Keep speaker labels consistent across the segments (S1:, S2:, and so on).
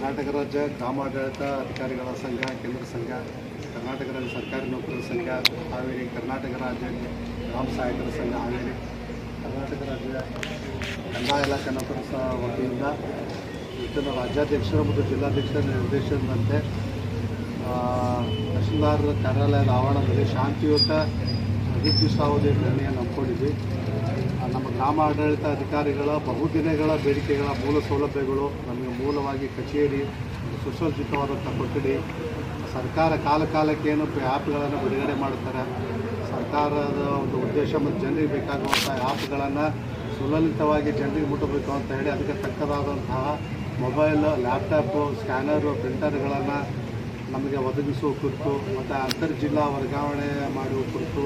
S1: ಕರ್ನಾಟಕ ರಾಜ್ಯ ಗ್ರಾಮಾಡಳಿತ ಅಧಿಕಾರಿಗಳ ಸಂಘ, ಕೇಂದ್ರ ಸಂಘ, ಕರ್ನಾಟಕ ಸರ್ಕಾರಿ ನೌಕರರ ಸಂಘ, ಹಾವೇರಿ ಕರ್ನಾಟಕ ರಾಜ್ಯ ಗ್ರಾಮ ಸಹಾಯಕರ ಸಂಘ, ಹಾವೇರಿ ಕರ್ನಾಟಕ ರಾಜ್ಯ ಕಂದಾಯ ಇಲಾಖೆ ನೌಕರರ ಸಹ ವತಿಯಿಂದ ಇವತ್ತಿನ ರಾಜ್ಯಾಧ್ಯಕ್ಷರು ಮತ್ತು ಜಿಲ್ಲಾಧ್ಯಕ್ಷರ ನಿರ್ದೇಶನದಂತೆ ತಹಶೀಲ್ದಾರ್ ಕಾರ್ಯಾಲಯದ ಆವರಣದಲ್ಲಿ ಶಾಂತಿಯುತ ಅಧಿಕೃಷ್ಟಾವಧಿ ನಿರ್ಣಯ ನಂಬ್ಕೊಂಡಿದ್ವಿ ಗ್ರಾಮ ಆಡಳಿತ ಅಧಿಕಾರಿಗಳ ಬಹುದಿನಗಳ ಬೇಡಿಕೆಗಳ ಮೂಲ ಸೌಲಭ್ಯಗಳು ನಮಗೆ ಮೂಲವಾಗಿ ಕಚೇರಿ ಸುಸಜ್ಜಿತವಾದಂಥ ಕೊಠಡಿ ಸರ್ಕಾರ ಕಾಲ ಕಾಲಕ್ಕೆ ಏನು ಆ್ಯಪ್ಗಳನ್ನು ಬಿಡುಗಡೆ ಮಾಡ್ತಾರೆ ಸರ್ಕಾರದ ಒಂದು ಉದ್ದೇಶ ಮತ್ತು ಜನರಿಗೆ ಬೇಕಾಗುವಂಥ ಆ್ಯಪ್ಗಳನ್ನು ಸುಲಲಿತವಾಗಿ ಜನರಿಗೆ ಮುಟ್ಟಬೇಕು ಅಂತ ಹೇಳಿ ಅದಕ್ಕೆ ತಕ್ಕದಾದಂತಹ ಮೊಬೈಲ್, ಲ್ಯಾಪ್ಟಾಪು, ಸ್ಕ್ಯಾನರು, ಪ್ರಿಂಟರ್ಗಳನ್ನು ನಮಗೆ ಒದಗಿಸುವ ಕುರಿತು, ಮತ್ತು ಅಂತರ್ ಜಿಲ್ಲಾ ವರ್ಗಾವಣೆ ಮಾಡುವ ಕುರಿತು,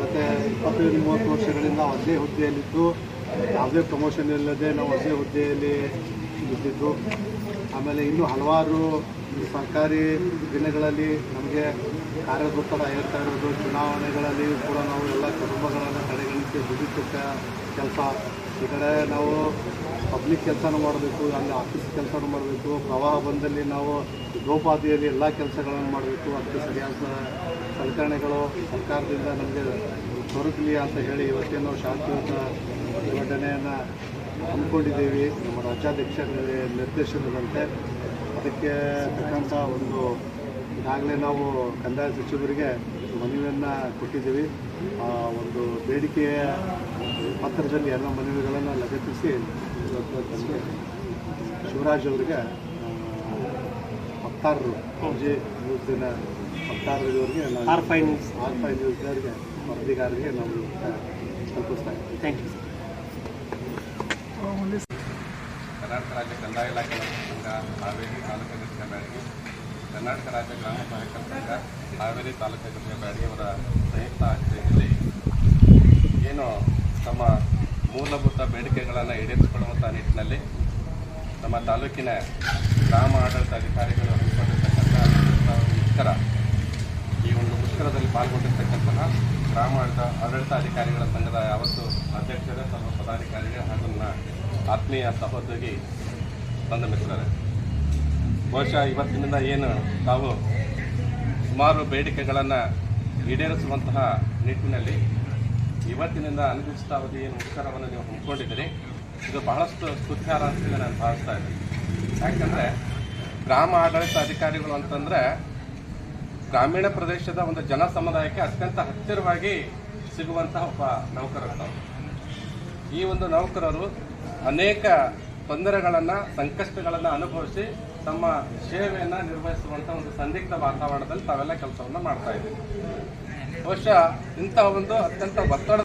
S1: ಮತ್ತು ಇಪ್ಪತ್ತೈದು, ಮೂವತ್ತು ವರ್ಷಗಳಿಂದ ಒಂದೇ ಹುದ್ದೆಯಲ್ಲಿದ್ದು, ಯಾವುದೇ ಪ್ರಮೋಷನ್ ಇಲ್ಲದೆ ನಾವು ಒಂದೇ ಹುದ್ದೆಯಲ್ಲಿ ಇದ್ದಿದ್ದು. ಆಮೇಲೆ ಇನ್ನೂ ಹಲವಾರು ಸರ್ಕಾರಿ ದಿನಗಳಲ್ಲಿ ನಮಗೆ ಕಾರ್ಯದೊತ್ತಡ ಹೇಳ್ತಾ ಇರೋದು, ಚುನಾವಣೆಗಳಲ್ಲಿ ಕೂಡ ನಾವು ಎಲ್ಲ ಕುಟುಂಬಗಳನ್ನು ಕಡೆಗಣಿಸಿ ದುಡಿತ ಕೆಲಸ ಈ ಕಡೆ ನಾವು ಪಬ್ಲಿಕ್ ಕೆಲಸನೂ ಮಾಡಬೇಕು, ಅಲ್ಲಿ ಆಫೀಸ್ ಕೆಲಸನೂ ಮಾಡಬೇಕು, ಪ್ರವಾಹ ಬಂದಲ್ಲಿ ನಾವು ಗೋಪಾದಿಯಲ್ಲಿ ಎಲ್ಲ ಕೆಲಸಗಳನ್ನು ಮಾಡಬೇಕು. ಅದಕ್ಕೆ ಸರಿಯಾದ ಸಲಕರಣೆಗಳು ಸರ್ಕಾರದಿಂದ ನಮಗೆ ದೊರಕಲಿ ಅಂತ ಹೇಳಿ ಇವತ್ತೇನು ಶಾಂತಿಯುತ ಪ್ರತಿಭಟನೆಯನ್ನು ಹಮ್ಮಿಕೊಂಡಿದ್ದೀವಿ. ನಮ್ಮ ರಾಜ್ಯಾಧ್ಯಕ್ಷರ ನಿರ್ದೇಶನದಂತೆ. ಅದಕ್ಕೆ ತಕ್ಕಂಥ ಒಂದು ಈಗಾಗಲೇ ನಾವು ಕಂದಾಯ ಸಚಿವರಿಗೆ ಮನವಿಯನ್ನು ಕೊಟ್ಟಿದ್ದೀವಿ. ಆ ಒಂದು ಬೇಡಿಕೆಯ ಪತ್ರದಲ್ಲಿ ಎಲ್ಲ ಮನವಿಗಳನ್ನು ಲಗತ್ತಿಸಿ ಶಿವರಾಜ್ ಅವರಿಗೆ ವಕ್ತಾರರು ಜಿ ನ್ಯೂಸಿನ ವಕ್ತಾರರಿಗೆ
S2: R five news.
S1: R five ನ್ಯೂಸ್ನವರಿಗೆ ವರದಿಗಾರರಿಗೆ ನಾವು ತಲುಪಿಸ್ತಾ ಇದ್ದೀವಿ.
S2: ಥ್ಯಾಂಕ್ ಯು
S3: ಕರ್ನಾಟಕ ರಾಜ್ಯ ಕಂದಾಯ ಇಲಾಖೆ ಹಾವೇರಿ ತಾಲೂಕು ಅಧ್ಯಕ್ಷ ಕರ್ನಾಟಕ ರಾಜ್ಯ ಗ್ರಾಮ ಸಹಾಯಕ ಸಂಘ ಹಾವೇರಿ ತಾಲೂಕು ಅಧ್ಯಕ್ಷ ಬ್ಯಾಡಗಿ ಅವರ ಸಂಯುಕ್ತ ಆಶ್ರಯದಲ್ಲಿ ಏನು ತಮ್ಮ ಮೂಲಭೂತ ಬೇಡಿಕೆಗಳನ್ನು ಈಡೇರಿಸಿಕೊಳ್ಳುವಂಥ ನಿಟ್ಟಿನಲ್ಲಿ ನಮ್ಮ ತಾಲೂಕಿನ ಗ್ರಾಮ ಆಡಳಿತ ಅಧಿಕಾರಿಗಳು ಹಮ್ಮಿಕೊಂಡಿರ್ತಕ್ಕಂಥ ಮುಷ್ಕರ, ಈ ಒಂದು ಮುಷ್ಕರದಲ್ಲಿ ಪಾಲ್ಗೊಂಡಿರ್ತಕ್ಕಂತಹ ಗ್ರಾಮ ಆಡಳಿತ ಆಡಳಿತ ಅಧಿಕಾರಿಗಳ ಸಂಘದ ಯಾವತ್ತು ಅಧ್ಯಕ್ಷರೇ, ತಮ್ಮ ಪದಾಧಿಕಾರಿಗಳು ಹಾಗೂ ನನ್ನ ಆತ್ಮೀಯ ಸಹೋದ್ಯೋಗಿ ಬಂದ ಮಿತ್ರರೇ. ಬಹುಶಃ ಇವತ್ತಿನಿಂದ ಏನು ತಾವು ಸುಮಾರು ಬೇಡಿಕೆಗಳನ್ನು ಈಡೇರಿಸುವಂತಹ ನಿಟ್ಟಿನಲ್ಲಿ ಇವತ್ತಿನಿಂದ ಅನಿರ್ದಿಷ್ಟಾವಧಿ ಏನು ಮುಷ್ಕರವನ್ನು ನೀವು ಹಮ್ಮಿಕೊಂಡಿದ್ದೀರಿ ಇದು ಬಹಳಷ್ಟು ಸ್ತುತ್ಯಾರ ಅಂತ ನಾನು ಭಾವಿಸ್ತಾ ಇದ್ದೀನಿ ಯಾಕಂದರೆ ಗ್ರಾಮ ಆಡಳಿತ ಅಧಿಕಾರಿಗಳು ಅಂತಂದರೆ ಗ್ರಾಮೀಣ ಪ್ರದೇಶದ ಒಂದು ಜನ ಸಮುದಾಯಕ್ಕೆ ಅತ್ಯಂತ ಹತ್ತಿರವಾಗಿ ಸಿಗುವಂತಹ ಒಬ್ಬ ನೌಕರರು. ಈ ಒಂದು ನೌಕರರು ಅನೇಕ ತೊಂದರೆಗಳನ್ನು, ಸಂಕಷ್ಟಗಳನ್ನು ಅನುಭವಿಸಿ ತಮ್ಮ ಸೇವೆಯನ್ನು ನಿರ್ವಹಿಸುವಂಥ ಒಂದು ಸಂದಿಗ್ಧ ವಾತಾವರಣದಲ್ಲಿ ತಾವೆಲ್ಲ ಕೆಲಸವನ್ನು ಮಾಡ್ತಾ ಇದ್ದೀವಿ ಬಹುಶಃ ಇಂತಹ ಒಂದು ಅತ್ಯಂತ ಒತ್ತಡ